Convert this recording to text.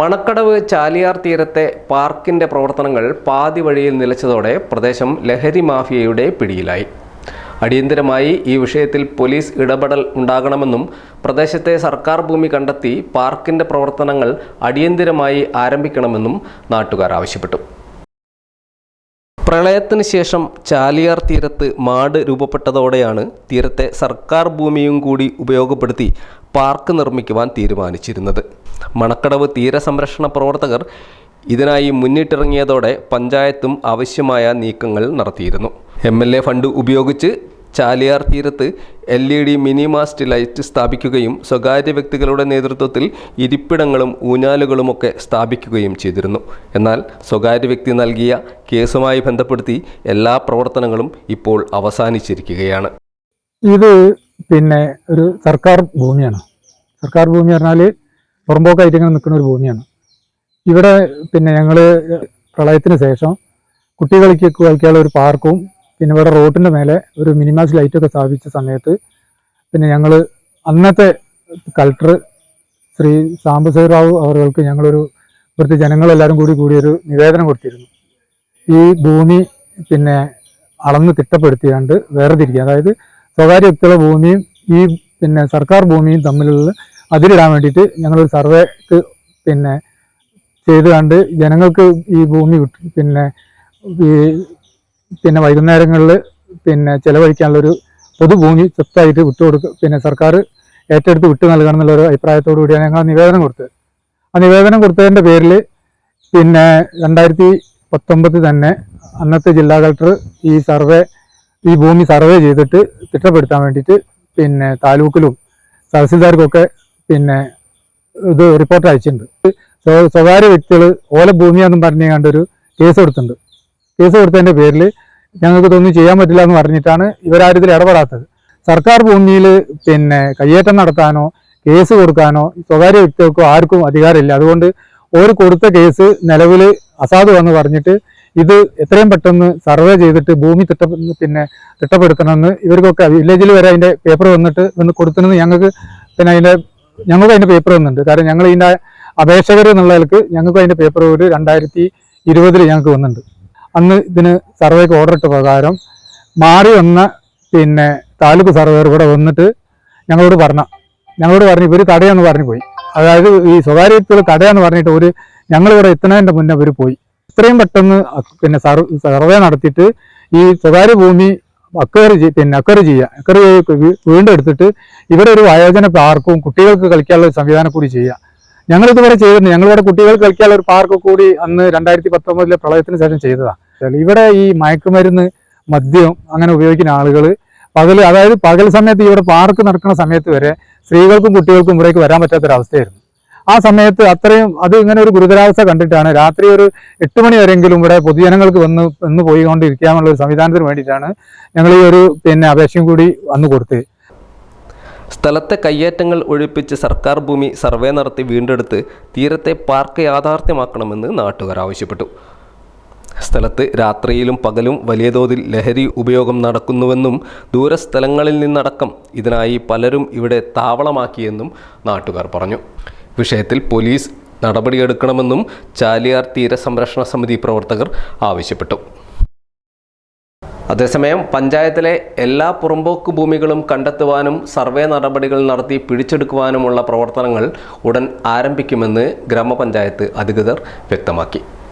മണക്കടവ് ചാലിയാർ തീരത്തെ പാർക്കിന്റെ പ്രവർത്തനങ്ങൾ പാതി വഴിയിൽ നിലച്ചതോടെ പ്രദേശം ലഹരി മാഫിയയുടെ പിടിയിലായി. അടിയന്തരമായി ഈ വിഷയത്തിൽ പോലീസ് ഇടപെടൽ ഉണ്ടാകണമെന്നും പ്രദേശത്തെ സർക്കാർ ഭൂമി കണ്ടെത്തി പാർക്കിന്റെ പ്രവർത്തനങ്ങൾ അടിയന്തരമായി ആരംഭിക്കണമെന്നും നാട്ടുകാർ ആവശ്യപ്പെട്ടു. പ്രളയത്തിന് ശേഷം ചാലിയാർ തീരത്ത് മാട് രൂപപ്പെട്ടതോടെയാണ് തീരത്തെ സർക്കാർ ഭൂമിയും കൂടി ഉപയോഗപ്പെടുത്തി പാർക്ക് നിർമ്മിക്കുവാൻ തീരുമാനിച്ചിരുന്നത്. മണക്കടവ് തീരസംരക്ഷണ പ്രവർത്തകർ ഇതിനായി മുന്നിട്ടിറങ്ങിയതോടെ പഞ്ചായത്തും ആവശ്യമായ നീക്കങ്ങൾ നടത്തിയിരുന്നു. എം എൽ എ ഫണ്ട് ഉപയോഗിച്ച് ചാലിയാർ തീരത്ത് L E D mini mast light സ്ഥാപിക്കുകയും സ്വകാര്യ വ്യക്തികളുടെ നേതൃത്വത്തിൽ ഇരിപ്പിടങ്ങളും ഊഞ്ഞാലുകളുമൊക്കെ സ്ഥാപിക്കുകയും ചെയ്തിരുന്നു. എന്നാൽ സ്വകാര്യ വ്യക്തി നൽകിയ കേസുമായി ബന്ധപ്പെടുത്തി എല്ലാ പ്രവർത്തനങ്ങളും ഇപ്പോൾ അവസാനിച്ചിരിക്കുകയാണ്. ഇത് പിന്നെ ഒരു സർക്കാർ ഭൂമിയാണ്. സർക്കാർ ഭൂമി പറഞ്ഞാൽ പുറമ്പോക്കായിട്ട് ഇങ്ങനെ നിൽക്കുന്ന ഒരു ഭൂമിയാണ്. ഇവിടെ പിന്നെ ഞങ്ങൾ പ്രളയത്തിന് ശേഷം കുട്ടികൾക്ക് കളിക്കാനുള്ള ഒരു പാർക്കും പിന്നെ ഇവിടെ റോഡിന്റെ മേലെ ഒരു മിനിമാസ് ലൈറ്റൊക്കെ സ്ഥാപിച്ച സമയത്ത് പിന്നെ ഞങ്ങൾ അന്നത്തെ കളക്ടർ ശ്രീ സാംബശിവ റാവു അവർക്ക് ഞങ്ങളൊരു ഇവിടുത്തെ ജനങ്ങളെല്ലാവരും കൂടി കൂടി ഒരു നിവേദനം കൊടുത്തിരുന്നു. ഈ ഭൂമി പിന്നെ അളന്ന് തിട്ടപ്പെടുത്തിയാണ്ട് വേർതിരിക്കുക. അതായത് സ്വകാര്യ വ്യക്തികളുടെ ഭൂമിയും ഈ പിന്നെ സർക്കാർ ഭൂമിയും തമ്മിലുള്ള അതിരിടാൻ വേണ്ടിയിട്ട് ഞങ്ങളൊരു സർവേക്ക് പിന്നെ ചെയ്ത് കണ്ട് ജനങ്ങൾക്ക് ഈ ഭൂമി പിന്നെ ഈ പിന്നെ വൈകുന്നേരങ്ങളിൽ പിന്നെ ചെലവഴിക്കാനുള്ളൊരു പൊതുഭൂമി സ്വത്തായിട്ട് വിട്ടുകൊടുക്കുക പിന്നെ സർക്കാർ ഏറ്റെടുത്ത് വിട്ടു നൽകണം എന്നുള്ളൊരു അഭിപ്രായത്തോടു കൂടിയാണ് ഞങ്ങൾ നിവേദനം കൊടുത്തത്. ആ നിവേദനം കൊടുത്തതിന്റെ പേരിൽ പിന്നെ രണ്ടായിരത്തി പത്തൊമ്പത് തന്നെ അന്നത്തെ ജില്ലാ കളക്ടർ ഈ സർവേ ഈ ഭൂമി സർവേ ചെയ്തിട്ട് തിട്ടപ്പെടുത്താൻ വേണ്ടിയിട്ട് പിന്നെ താലൂക്കിലും തഹസിൽദാർക്കൊക്കെ പിന്നെ ഇത് റിപ്പോർട്ട് അയച്ചിട്ടുണ്ട്. സ്വകാര്യ വ്യക്തികൾ ഓല ഭൂമിയാണെന്ന് പറഞ്ഞു കണ്ടൊരു കേസ് കൊടുത്തിട്ടുണ്ട്. കേസ് കൊടുത്തതിന്റെ പേരിൽ ഞങ്ങൾക്ക് ഇതൊന്നും ചെയ്യാൻ പറ്റില്ല എന്ന് പറഞ്ഞിട്ടാണ് ഇവരാരും ഇതിൽ ഇടപെടാത്തത്. സർക്കാർ ഭൂമിയിൽ പിന്നെ കയ്യേറ്റം നടത്താനോ കേസ് കൊടുക്കാനോ സ്വകാര്യ വ്യക്തികൾക്കോ ആർക്കും അധികാരമില്ല. അതുകൊണ്ട് ഒരു കൊടുത്ത കേസ് നിലവിൽ അസാധുവാണെന്ന് പറഞ്ഞിട്ട് ഇത് എത്രയും പെട്ടെന്ന് സർവേ ചെയ്തിട്ട് ഭൂമി തിട്ട പിന്നെ തിട്ടപ്പെടുത്തണമെന്ന് ഇവർക്കൊക്കെ വില്ലേജിൽ വരെ അതിന്റെ പേപ്പർ വന്നിട്ട് ഒന്ന് കൊടുത്തണമെന്ന് ഞങ്ങൾക്ക് പിന്നെ അതിന്റെ ഞങ്ങൾക്ക് അതിന്റെ പേപ്പർ വന്നിട്ടുണ്ട്. കാരണം ഞങ്ങൾ ഇതിന്റെ അപേക്ഷകർ എന്നുള്ളവർക്ക് ഞങ്ങൾക്ക് അതിന്റെ പേപ്പർ ഒരു രണ്ടായിരത്തി ഇരുപതിൽ ഞങ്ങൾക്ക് വന്നിട്ടുണ്ട്. അന്ന് ഇതിന് സർവേക്ക് ഓർഡർ ഇട്ട പ്രകാരം മാറി വന്ന പിന്നെ താലൂക്ക് സർവേർ ഇവിടെ വന്നിട്ട് ഞങ്ങളോട് പറഞ്ഞ ഞങ്ങളോട് പറഞ്ഞു ഇവർ തടയാന്ന് പറഞ്ഞു പോയി. അതായത് ഈ സ്വകാര്യ വ്യക്തികൾ തടയാന്ന് പറഞ്ഞിട്ട് ഒരു ഞങ്ങളിവിടെ എത്തുന്നതിന്റെ മുന്നേ ഇവർ പോയി. ഇത്രയും പെട്ടെന്ന് പിന്നെ സർ- സർവേ നടത്തിയിട്ട് ഈ സ്വകാര്യ ഭൂമി അക്വയർ പിന്നെ അക്വയർ ചെയ്യുക അക്വയർ വീണ്ടെടുത്തിട്ട് ഇവിടെ ഒരു വയോജന പാർക്കും കുട്ടികൾക്ക് കളിക്കാനുള്ള സംവിധാനം കൂടി ചെയ്യുക ഞങ്ങൾ ഇതുവരെ ചെയ്തിട്ടുണ്ട് ഞങ്ങളിവിടെ കുട്ടികൾക്ക് കളിക്കാനുള്ള ഒരു പാർക്ക് കൂടി അന്ന് രണ്ടായിരത്തി പത്തൊമ്പതിലെ പ്രളയത്തിന് ശേഷം ചെയ്തതാണ് ഇവിടെ ഈ മയക്കുമരുന്ന് മദ്യം അങ്ങനെ ഉപയോഗിക്കുന്ന ആളുകൾ പകൽ അതായത് പകൽ സമയത്ത് ഇവിടെ പാർക്ക് നടക്കുന്ന സമയത്ത് വരെ സ്ത്രീകൾക്കും കുട്ടികൾക്കും ഇവിടേക്ക് വരാൻ പറ്റാത്തൊരവസ്ഥയായിരുന്നു. ആ സമയത്ത് അത്രയും അത് ഇങ്ങനെ ഒരു ഗുരുതരാവസ്ഥ കണ്ടിട്ടാണ്. രാത്രി ഒരു എട്ട് മണി വരെയെങ്കിലും ഇവിടെ പൊതുജനങ്ങൾക്ക് വന്ന് വന്ന് പോയിക്കൊണ്ടിരിക്കാനുള്ള ഒരു സംവിധാനത്തിന് വേണ്ടിയിട്ടാണ് ഞങ്ങൾ ഈ ഒരു പിന്നെ അപേക്ഷയും കൂടി അന്ന് കൊടുത്തത്. സ്ഥലത്തെ കയ്യേറ്റങ്ങൾ ഒഴിപ്പിച്ച് സർക്കാർ ഭൂമി സർവേ നടത്തി വീണ്ടെടുത്ത് തീരത്തെ പാർക്ക് യാഥാർത്ഥ്യമാക്കണമെന്ന് നാട്ടുകാർ ആവശ്യപ്പെട്ടു. സ്ഥലത്ത് രാത്രിയിലും പകലും വലിയ തോതിൽ ലഹരി ഉപയോഗം നടക്കുന്നുവെന്നും ദൂരസ്ഥലങ്ങളിൽ നിന്നടക്കം ഇതിനായി പലരും ഇവിടെ താവളമാക്കിയെന്നും നാട്ടുകാർ പറഞ്ഞു. വിഷയത്തിൽ പോലീസ് നടപടിയെടുക്കണമെന്നും ചാലിയാർ തീരസംരക്ഷണ സമിതി പ്രവർത്തകർ ആവശ്യപ്പെട്ടു. അതേസമയം പഞ്ചായത്തിലെ എല്ലാ പുറമ്പോക്ക് ഭൂമികളും കണ്ടെത്തുവാനും സർവേ നടപടികൾ നടത്തി പിടിച്ചെടുക്കുവാനുമുള്ള പ്രവർത്തനങ്ങൾ ഉടൻ ആരംഭിക്കുമെന്ന് ഗ്രാമപഞ്ചായത്ത് അധികൃതർ വ്യക്തമാക്കി.